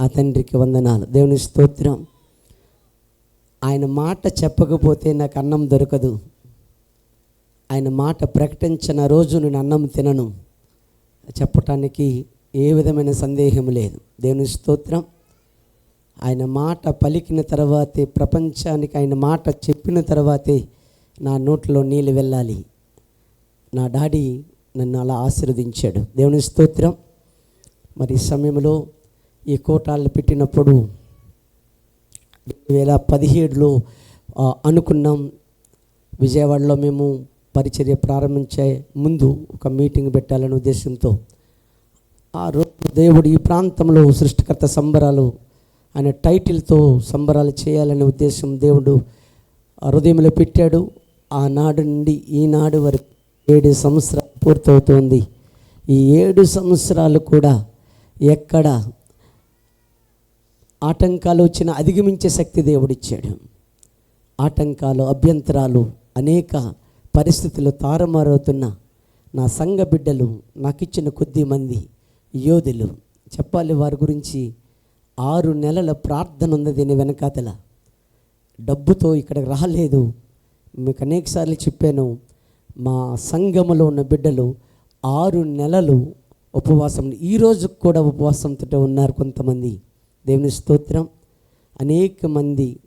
ఆ తండ్రికి వందనాలు. దేవుని స్తోత్రం. ఆయన మాట చెప్పకపోతే నాకు అన్నం దొరకదు. ఆయన మాట ప్రకటించిన రోజు నేను అన్నం తినను. చెప్పటానికి ఏ విధమైన సందేహం లేదు. దేవుని స్తోత్రం. ఆయన మాట పలికిన తర్వాతే ప్రపంచానికి ఆయన మాట చెప్పిన తర్వాతే నా నోట్లో నీళ్ళు వెళ్ళాలి. నా డాడీ నన్ను అలా ఆశీర్వదించాడు. దేవుని స్తోత్రం. మరి సమయంలో ఈ కోటాలను పెట్టినప్పుడు రెండు వేల పదిహేడులో అనుకున్నాం. విజయవాడలో మేము పరిచర్య ప్రారంభించే ముందు ఒక మీటింగ్ పెట్టాలనే ఉద్దేశంతో. ఆ రోజు దేవుడు ఈ ప్రాంతంలో సృష్టికర్త సంబరాలు అనే టైటిల్తో సంబరాలు చేయాలనే ఉద్దేశం దేవుడు హృదయంలో పెట్టాడు. ఆనాడు నుండి ఈనాడు వరకు ఏడు సంవత్సరాలు పూర్తవుతోంది. ఈ ఏడు సంవత్సరాలు కూడా ఎక్కడ ఆటంకాలు వచ్చిన అధిగమించే శక్తి దేవుడిచ్చాడు. ఆటంకాలు అభ్యంతరాలు అనేక పరిస్థితులు తారుమారవుతున్న నా సంఘ బిడ్డలు నాకు ఇచ్చిన కొద్ది మంది యోధులు చెప్పాలి వారి గురించి ఆరు నెలల ప్రార్థన ఉంది దీని వెనకాతల. డబ్బుతో ఇక్కడికి రాలేదు. మీకు అనేకసార్లు చెప్పాను మా సంఘములో ఉన్న బిడ్డలు ఆరు నెలలు ఉపవాసం ఈ కూడా ఉపవాసంతో ఉన్నారు కొంతమంది. దేవుని స్తోత్రం. అనేక మంది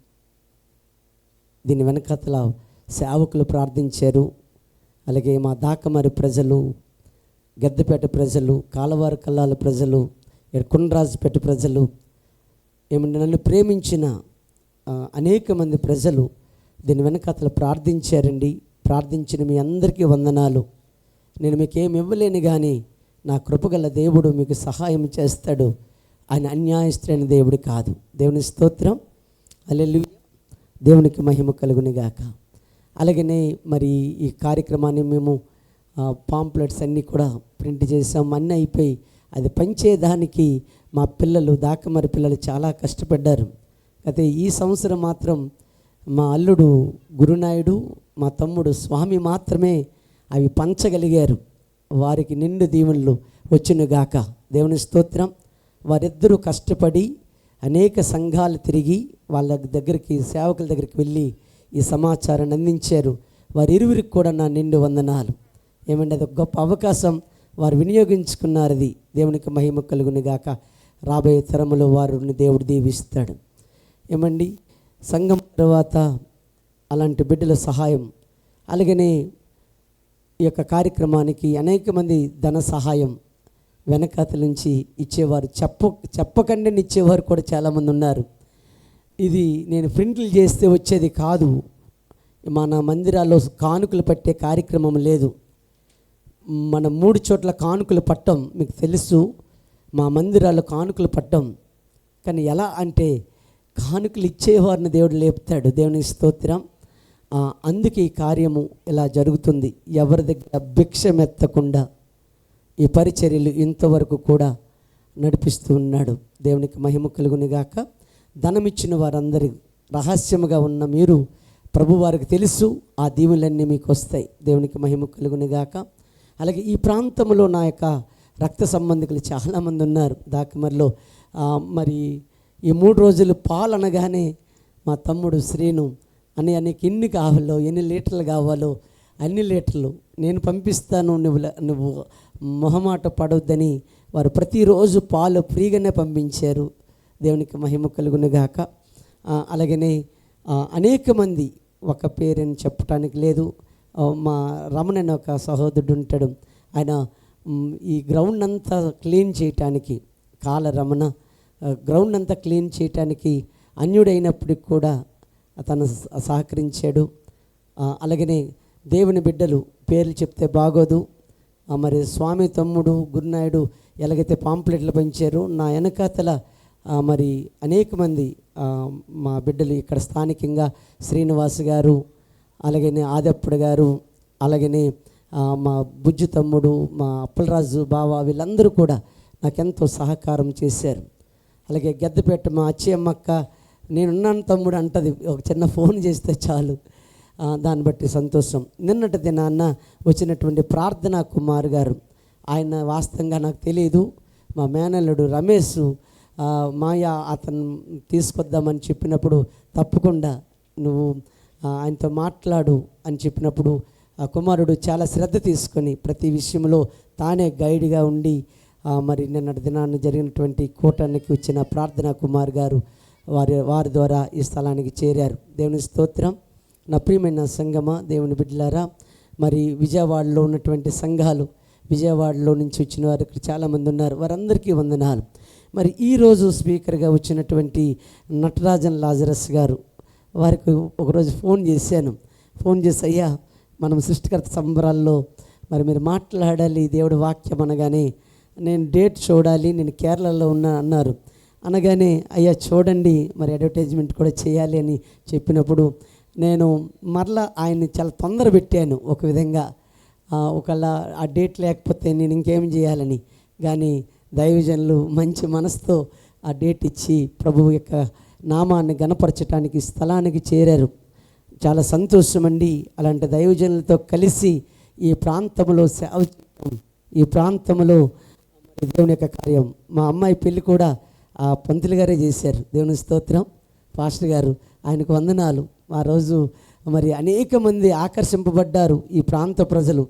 దీని వెనకతల సేవకులు ప్రార్థించారు. అలాగే మా దాకమరి ప్రజలు గద్దెపేట ప్రజలు కాలవారు కల్లాల ప్రజలు కుండ్రాజుపేట ప్రజలు ఏమంటే నన్ను ప్రేమించిన అనేక మంది ప్రజలు దీని వెనకతలు ప్రార్థించారండి. ప్రార్థించిన మీ అందరికీ వందనాలు. నేను మీకు ఏమి ఇవ్వలేను కానీ నా కృపగల దేవుడు మీకు సహాయం చేస్తాడు. ఆయన అన్యాయస్తులైన దేవుడు కాదు. దేవుని స్తోత్రం. అల్లెలు దేవునికి మహిమ కలుగునిగాక. అలాగనే మరి ఈ కార్యక్రమాన్ని మేము పాంప్లెట్స్ అన్నీ కూడా ప్రింట్ చేసాం. అన్నీ అయిపోయి అది పంచేదానికి మా పిల్లలు దాకమరి పిల్లలు చాలా కష్టపడ్డారు. అయితే ఈ సంవత్సరం మాత్రం మా అల్లుడు గురునాయుడు మా తమ్ముడు స్వామి మాత్రమే అవి పంచగలిగారు. వారికి నిండు దీవెనలు వచ్చునుగాక. దేవుని స్తోత్రం. వారిద్దరూ కష్టపడి అనేక సంఘాలు తిరిగి వాళ్ళ దగ్గరికి సేవకుల దగ్గరికి వెళ్ళి ఈ సమాచారాన్ని అందించారు. వారి ఇరువురికి కూడా నా నిండు వందనాలు. ఏమంటే అది ఒక గొప్ప అవకాశం వారు వినియోగించుకున్నారు అది దేవునికి మహిమ కలుగుని గాక. రాబోయే తరములో వారిని దేవుడు దీవిస్తాడు. ఏమండి సంఘం తర్వాత అలాంటి బిడ్డల సహాయం అలాగనే ఈ యొక్క కార్యక్రమానికి అనేక మంది ధన సహాయం వెనకాతల నుంచి ఇచ్చేవారు. చెప్ప చెప్పకండి ఇచ్చేవారు కూడా చాలామంది ఉన్నారు. ఇది నేను ప్రింట్లు చేస్తే వచ్చేది కాదు. మన మందిరాల్లో కానుకలు పట్టే కార్యక్రమం లేదు. మన మూడు చోట్ల కానుకలు పట్టం మీకు తెలుసు. మా మందిరాల్లో కానుకలు పట్టం. కానీ ఎలా అంటే కానుకలు ఇచ్చేవారిని దేవుడు లేపుతాడు. దేవుని స్తోత్రం. అందుకే ఈ కార్యము ఇలా జరుగుతుంది. ఎవరి దగ్గర భిక్షమెత్తకుండా ఈ పరిచర్యలు ఇంతవరకు కూడా నడిపిస్తూ ఉన్నాడు దేవునికి మహిమ కలుగునిగాక ధనమిచ్చిన వారందరి రహస్యముగా ఉన్న మీరు ప్రభు వారికి తెలుసు ఆ దీవులన్నీ మీకు వస్తాయి. దేవునికి మహిమ కలుగునిగాక అలాగే ఈ ప్రాంతంలో నా యొక్క రక్త సంబంధికులు చాలామంది ఉన్నారు. దాకమరిలో మరి ఈ మూడు రోజులు పాలు అనగానే మా తమ్ముడు శ్రీను అని నీకు ఎన్ని కావాలో ఎన్ని లీటర్లు కావాలో అన్ని లీటర్లు నేను పంపిస్తాను నువ్వు నువ్వు మొహమాట పడవద్దని వారు ప్రతిరోజు పాలు ఫ్రీగానే పంపించారు. దేవునికి మహిమ కలుగునుగాక. అలాగనే అనేక మంది ఒక పేరని చెప్పడానికి లేదు. మా రమణ అనే ఒక సహోదరుడు ఉంటాడు. ఆయన ఈ గ్రౌండ్ అంతా క్లీన్ చేయటానికి కాల రమణ గ్రౌండ్ అంతా క్లీన్ చేయటానికి అన్యుడైనప్పటికి కూడా తను సహకరించాడు. అలాగనే దేవుని బిడ్డలు పేర్లు చెప్తే బాగోదు. మరి స్వామి తమ్ముడు గురునాయుడు ఎలాగైతే పాంప్లెట్లు పంచారో నా వెనకాతల మరి అనేక మంది మా బిడ్డలు ఇక్కడ స్థానికంగా శ్రీనివాస్ గారు అలాగనే ఆదప్పుడు గారు అలాగనే మా బుజ్జు తమ్ముడు మా అప్పలరాజు బావ వీళ్ళందరూ కూడా నాకెంతో సహకారం చేశారు. అలాగే గద్దెపేట మా అచ్చమ్మక్క నేనున్నాను తమ్ముడు అంటది ఒక చిన్న ఫోన్ చేస్తే చాలు. దాన్ని బట్టి సంతోషం. నిన్నటి దినాన్న వచ్చినటువంటి ప్రార్థన కుమార్ గారు ఆయన వాస్తవంగా నాకు తెలియదు మా మేనల్లుడు రమేష్ మాయా మాయ అతను తీసుకొద్దామని చెప్పినప్పుడు తప్పకుండా నువ్వు ఆయనతో మాట్లాడు అని చెప్పినప్పుడు ఆ కుమారుడు చాలా శ్రద్ధ తీసుకొని ప్రతి విషయంలో తానే గైడ్గా ఉండి మరి నిన్నటి దినాన్ని జరిగినటువంటి కూటానికి వచ్చిన ప్రార్థన కుమార్ గారు వారి వారి ద్వారా ఈ స్థలానికి చేరారు. దేవుని స్తోత్రం. నా ప్రియమైన సంగమ దేవుని బిడ్డలారా మరి విజయవాడలో ఉన్నటువంటి సంఘాలు విజయవాడలో నుంచి వచ్చిన వారు ఇక్కడ చాలామంది ఉన్నారు వారందరికీ వందనాలు. మరి ఈరోజు స్పీకర్గా వచ్చినటువంటి నటరాజన్ లాజరస్ గారు వారికి ఒకరోజు ఫోన్ చేశాను. ఫోన్ చేసి అయ్యా మనం సృష్టికర్త సంబరాల్లో మరి మీరు మాట్లాడాలి దేవుడి వాక్యం అనగానే నేను డేట్ చూడాలి నేను కేరళలో ఉన్నా అన్నారు. అనగానే అయ్యా చూడండి మరి అడ్వర్టైజ్మెంట్ కూడా చేయాలి అని చెప్పినప్పుడు నేను మరలా ఆయన్ని చాలా తొందర పెట్టాను ఒక విధంగా. ఒకళ్ళ ఆ డేట్ లేకపోతే నేను ఇంకేం చేయాలని. కానీ దైవజనులు మంచి మనసుతో ఆ డేట్ ఇచ్చి ప్రభువు యొక్క నామాన్ని గణపరచడానికి స్థలానికి చేరారు. చాలా సంతోషం అండి అలాంటి దైవజనులతో కలిసి ఈ ప్రాంతంలో సేవ ఈ ప్రాంతంలో దేవుని యొక్క కార్యం. మా అమ్మాయి పెళ్ళి కూడా ఆ పంతులు గారే చేశారు. దేవుని స్తోత్రం. పాస్టర్ గారు ఆయనకు వందనాలు. ఆ రోజు మరి అనేక మంది ఆకర్షింపబడ్డారు ఈ ప్రాంత ప్రజలు.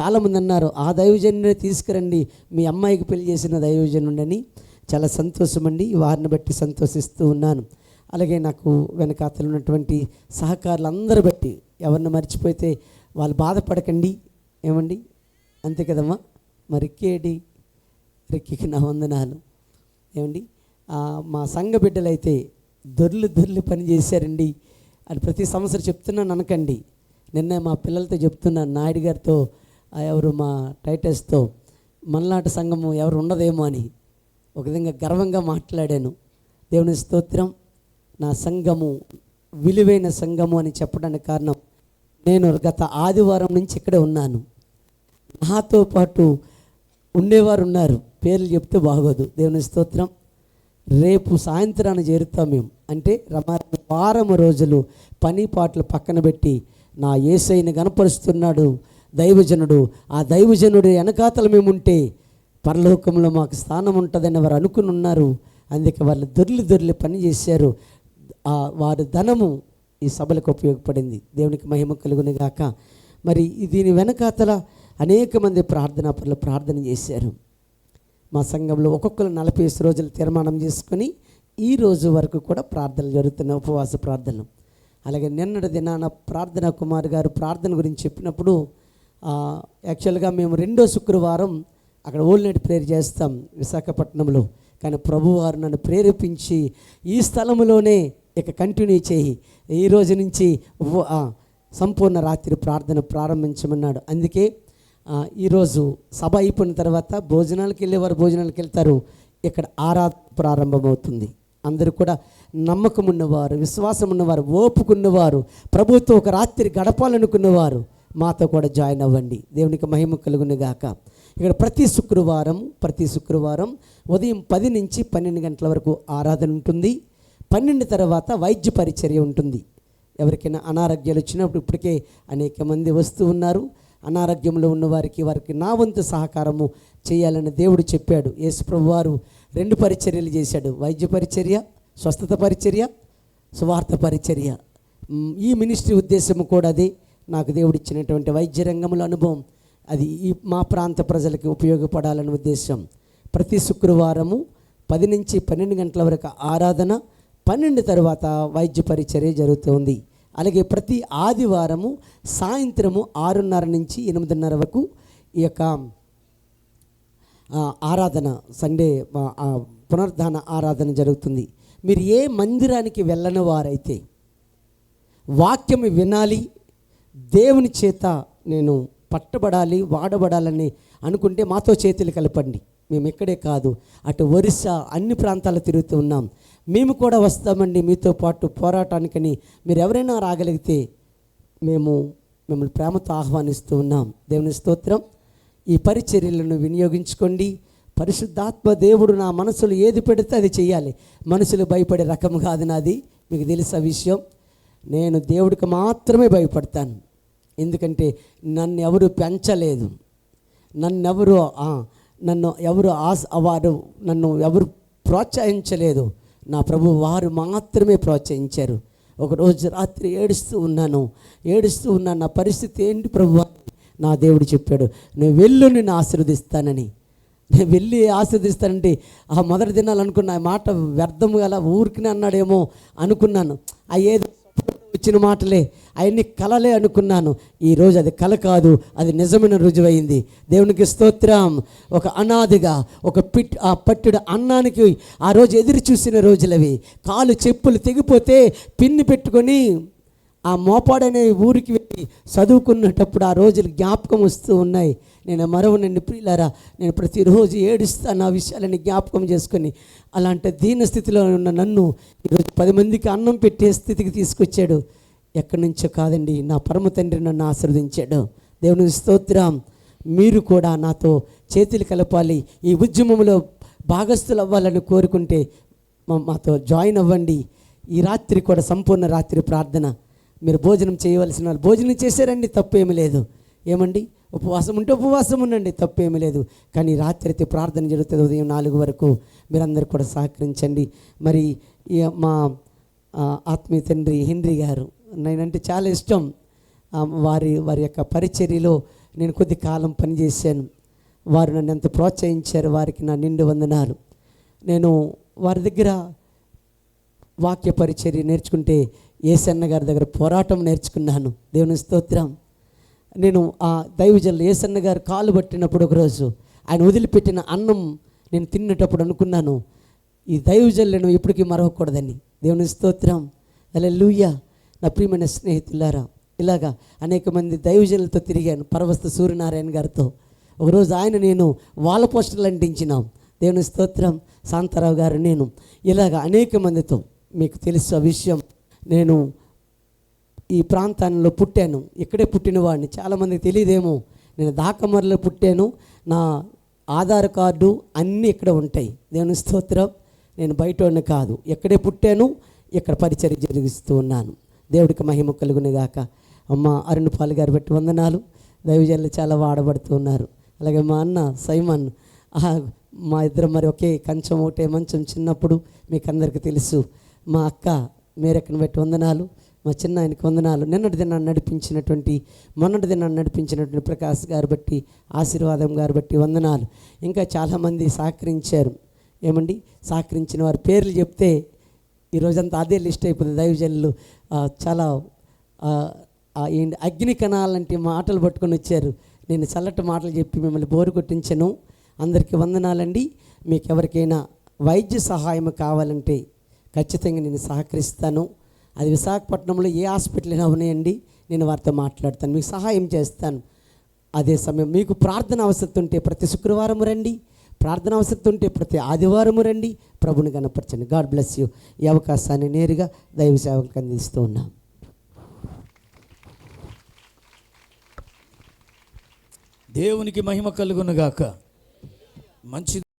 చాలామంది అన్నారు ఆ దైవజనుడిని తీసుకురండి మీ అమ్మాయికి పెళ్ళి చేసిన దైవజనుడని. చాలా సంతోషం అండి వారిని బట్టి సంతోషిస్తూ ఉన్నాను. అలాగే నాకు వెనకాతలు ఉన్నటువంటి సహకారులందరూ బట్టి ఎవరిని మర్చిపోతే వాళ్ళు బాధపడకండి. ఏమండి? అంతే కదమ్మా. మరి కేడి రిక్కికి నా వందనాలు. ఏమండి? మా సంఘ బిడ్డలైతే దొర్లు దొర్లు పని చేశారండి. అని ప్రతి సంవత్సరం చెప్తున్నాను అనకండి. నిన్న మా పిల్లలతో చెప్తున్నాను నాయుడు గారితో ఎవరు మా టైటస్తో మల్లాట సంఘము ఎవరు ఉండదేమో అని ఒక విధంగా గర్వంగా మాట్లాడాను. దేవుని స్తోత్రం నా సంఘము విలువైన సంఘము అని చెప్పడానికి కారణం నేను గత ఆదివారం నుంచి ఇక్కడే ఉన్నాను. నాతో పాటు ఉండేవారు ఉన్నారు. పేర్లు చెప్తే బాగోదు. దేవుని స్తోత్రం రేపు సాయంత్రాన్ని చేరుతాం మేము. అంటే రమ వారం రోజులు పని పాటలు పక్కన పెట్టి నా ఏసైని గనపరుస్తున్నాడు దైవజనుడు ఆ దైవజనుడు వెనకాతల మేము ఉంటే పరలోకంలో మాకు స్థానం ఉంటుందని వారు అనుకుని ఉన్నారు. అందుకే వాళ్ళు దొర్లి దొర్లి పని చేశారు. ఆ వారి ధనము ఈ సభలకు ఉపయోగపడింది. దేవునికి మహిమ కలుగుని గాక. మరి దీని వెనకాతల అనేక మంది ప్రార్థనా పనులు ప్రార్థన చేశారు. మా సంఘంలో ఒక్కొక్కరు నలభై రోజులు తీర్మానం చేసుకొని ఈ రోజు వరకు కూడా ప్రార్థనలు జరుగుతున్నాయి ఉపవాస ప్రార్థనలు. అలాగే నిన్నటి దినాన ప్రార్థన కుమార్ గారు ప్రార్థన గురించి చెప్పినప్పుడు యాక్చువల్గా మేము రెండో శుక్రవారం అక్కడ ఓల్డ్ నైట్ ప్రేయర్ చేస్తాం విశాఖపట్నంలో. కానీ ప్రభువారు నన్ను ప్రేరేపించి ఈ స్థలంలోనే ఇక కంటిన్యూ చేయి. ఈ రోజు నుంచి సంపూర్ణ రాత్రి ప్రార్థన ప్రారంభించమన్నాడు. అందుకే ఈరోజు సభ అయిపోయిన తర్వాత భోజనాలకు వెళ్ళేవారు భోజనాలకు వెళ్తారు. ఇక్కడ ఆరా ప్రారంభమవుతుంది. అందరూ కూడా నమ్మకం ఉన్నవారు విశ్వాసం ఉన్నవారు ఓపుకున్నవారు ప్రభుత్వం ఒక రాత్రి గడపాలనుకున్నవారు మాతో కూడా జాయిన్ అవ్వండి. దేవునికి మహిమ కలుగునుగాక. ఇక్కడ ప్రతి శుక్రవారం ప్రతి శుక్రవారం ఉదయం పది నుంచి పన్నెండు గంటల వరకు ఆరాధన ఉంటుంది. పన్నెండు తర్వాత వైద్య పరిచర్య ఉంటుంది. ఎవరికైనా అనారోగ్యాలు వచ్చినప్పుడు ఇప్పటికే అనేక మంది వస్తూ ఉన్నారు. అనారోగ్యంలో ఉన్న వారికి వారికి నా వంతు సహకారము చేయాలని దేవుడు చెప్పాడు. యేసుప్రభు వారు రెండు పరిచర్యలు చేశాడు. వైద్య పరిచర్య స్వస్థత పరిచర్య స్వార్థ పరిచర్య. ఈ మినిస్ట్రీ ఉద్దేశం కూడా అది. నాకు దేవుడు ఇచ్చినటువంటి వైద్య రంగంలో అనుభవం. అది ఈ మా ప్రాంత ప్రజలకి ఉపయోగపడాలనే ఉద్దేశం. ప్రతి శుక్రవారము పది నుంచి పన్నెండు గంటల వరకు ఆరాధన పన్నెండు తర్వాత వైద్య పరిచర్య జరుగుతుంది అలాగే ప్రతి ఆదివారము సాయంత్రము ఆరున్నర నుంచి ఎనిమిదిన్నర వరకు ఈ యొక్క ఆరాధన సండే పునర్ధాన ఆరాధన జరుగుతుంది. మీరు ఏ మందిరానికి వెళ్ళని వారైతే వాక్యం వినాలి దేవుని చేత నేను పట్టబడాలి వాడబడాలని అనుకుంటే మాతో చేతులు కలపండి. మేము ఇక్కడే కాదు అటు ఒరిస్సా అన్ని ప్రాంతాలు తిరుగుతూ ఉన్నాం. మేము కూడా వస్తామండి మీతో పాటు పోరాటానికని. మీరు ఎవరైనా రాగలిగితే మేము మిమ్మల్ని ప్రేమతో ఆహ్వానిస్తూ ఉన్నాం. దేవుని స్తోత్రం. ఈ పరిచర్యలను వినియోగించుకోండి. పరిశుద్ధాత్మ దేవుడు నా మనసులో ఏది పెడితే అది చేయాలి మనుషులు భయపడే రకం కాదు నాది. మీకు తెలుసా విషయం? నేను దేవుడికి మాత్రమే భయపడతాను. ఎందుకంటే నన్ను ఎవరు పెంచలేదు. నన్నెవరు నన్ను ఎవరు ఆశ వారు నన్ను ఎవరు ప్రోత్సహించలేదు. నా ప్రభు వారు మాత్రమే ప్రోత్సహించారు. ఒకరోజు రాత్రి ఏడుస్తూ ఉన్నాను. ఏడుస్తూ ఉన్నాను నా పరిస్థితి ఏంటి ప్రభు? నా దేవుడు చెప్పాడు నేను వెళ్ళు నిన్ను ఆశీర్వదిస్తానని. నేను వెళ్ళి ఆశీర్దిస్తానంటే ఆ మొదటి దినాలనుకున్న ఆ మాట వ్యర్థం గల ఊరికినే అన్నాడేమో అనుకున్నాను. ఆ ఏదో వచ్చిన మాటలే అవన్నీ కలలే అనుకున్నాను. ఈరోజు అది కల కాదు అది నిజమైన రుజువైంది. దేవునికి స్తోత్రం. ఒక అనాదిగా ఒక పిట్ ఆ పట్టుడు అన్నానికి ఆ రోజు ఎదురు చూసిన రోజులవి. కాలు చెప్పులు తెగిపోతే పిన్ని పెట్టుకొని ఆ మోపాడనే ఊరికి వెళ్ళి చదువుకున్నటప్పుడు ఆ రోజులు జ్ఞాపకం వస్తూ ఉన్నాయి. నేను మరవనండి ప్రియులారా నేను ప్రతిరోజు ఏడుస్తాను ఆ విషయాలని జ్ఞాపకం చేసుకొని అలాంటి దీన స్థితిలో ఉన్న నన్ను ఈరోజు పది మందికి అన్నం పెట్టే స్థితికి తీసుకొచ్చాడు. ఎక్కడి నుంచో కాదండి నా పరమ తండ్రి నన్ను ఆశీర్వదించాడు. దేవుని స్తోత్రం మీరు కూడా నాతో చేతులు కలపాలి ఈ ఉద్యమంలో భాగస్థులు అవ్వాలని కోరుకుంటే మాతో జాయిన్ అవ్వండి. ఈ రాత్రి కూడా సంపూర్ణ రాత్రి ప్రార్థన. మీరు భోజనం చేయవలసిన వాళ్ళు భోజనం చేశారండి తప్పేమీ లేదు. ఏమండి? ఉపవాసం ఉంటే ఉపవాసం ఉండండి తప్పేమీ లేదు. కానీ రాత్రి అయితే ప్రార్థన జరుగుతుంది ఉదయం నాలుగు వరకు. మీరందరూ కూడా సహకరించండి. మరి ఈ మా ఆత్మీయ తండ్రి హెన్రీ గారు నేనంటే చాలా ఇష్టం. వారి వారి యొక్క పరిచర్యలో నేను కొద్ది కాలం పనిచేశాను. వారు నన్ను ఎంత ప్రోత్సహించారు వారికి నా నిండు వందనాలు. నేను వారి దగ్గర వాక్య పరిచర్య నేర్చుకుంటే ఏసన్న గారి దగ్గర పోరాటం నేర్చుకున్నాను. దేవుని స్తోత్రం. నేను ఆ దైవజనులు ఏసన్న గారు కాలు పట్టినప్పుడు ఒకరోజు ఆయన వదిలిపెట్టిన అన్నం నేను తిన్నటప్పుడు అనుకున్నాను ఈ దైవజల్లను ఎప్పటికీ మరవకూడదని. దేవుని స్తోత్రం. అలా లూయ నా ప్రియమైన స్నేహితులారా ఇలాగా అనేక మంది దైవజనులతో తిరిగాను పరవస్త సూర్యనారాయణ గారితో. ఒకరోజు ఆయన నేను వాళ్ళ పోస్టర్లు అంటించినాం. దేవుని స్తోత్రం. శాంతారావు గారు నేను ఇలాగ అనేక మందితో మీకు తెలుసు ఆ విషయం. నేను ఈ ప్రాంతంలో పుట్టాను. ఇక్కడే పుట్టినవాడిని? చాలామందికి తెలియదేమో. నేను దాకమర్లో పుట్టాను. నా ఆధార్ కార్డు అన్నీ ఇక్కడ ఉంటాయి. దేవుని స్తోత్రం. నేను బయటోడిని కాదు. ఇక్కడే పుట్టాను? ఇక్కడ పరిచర్య జరిగిస్తూ ఉన్నాను. దేవుడికి మహిమ కలుగును గాక. అమ్మ అరుణపాల్ గారు బట్టి వందనాలు. దైవజనులు చాలా వాడబడుతూ ఉన్నారు. అలాగే మా అన్న సైమన్ మా ఇద్దరు మరి ఒకే కంచం ఒకటే మంచం చిన్నప్పుడు మీకు అందరికీ తెలుసు. మా అక్క మేరక్కను బట్టి వందనాలు మా చిన్న ఆయనకి వందనాలు. నిన్నటి దినాన్ని నడిపించినటువంటి మొన్నటి దినాన్ని నడిపించినటువంటి ప్రకాష్ గారు బట్టి ఆశీర్వాదం గారు బట్టి వందనాలు. ఇంకా చాలామంది సహకరించారు. ఏమండి? సహకరించిన వారి పేర్లు చెప్తే ఈ రోజంతా అదే లిస్ట్ అయిపోతుంది. దైవజనులు చాలా ఏంటి అగ్ని కణాలంటే మాటలు పట్టుకొని వచ్చారు. నేను చల్లటి మాటలు చెప్పి మిమ్మల్ని బోరు కొట్టించను. అందరికీ వందనాలండి. మీకు ఎవరికైనా వైద్య సహాయం కావాలంటే ఖచ్చితంగా నేను సహకరిస్తాను. అది విశాఖపట్నంలో ఏ హాస్పిటల్ అయినా ఉన్నాయండి నేను వారితో మాట్లాడతాను. మీకు సహాయం చేస్తాను. అదే సమయం మీకు ప్రార్థన అవసరం ఉంటే ప్రతి శుక్రవారం రండి. ప్రార్థన అవసరం ఉంటే ప్రతి ఆదివారం రండి. ప్రభుని కనపరచండి గాడ్ బ్లెస్ యూ. ఈ అవకాశాన్ని నేరుగా దైవ సేవకు అందిస్తూ ఉన్నాం. దేవునికి మహిమ కలుగునుగాక మంచి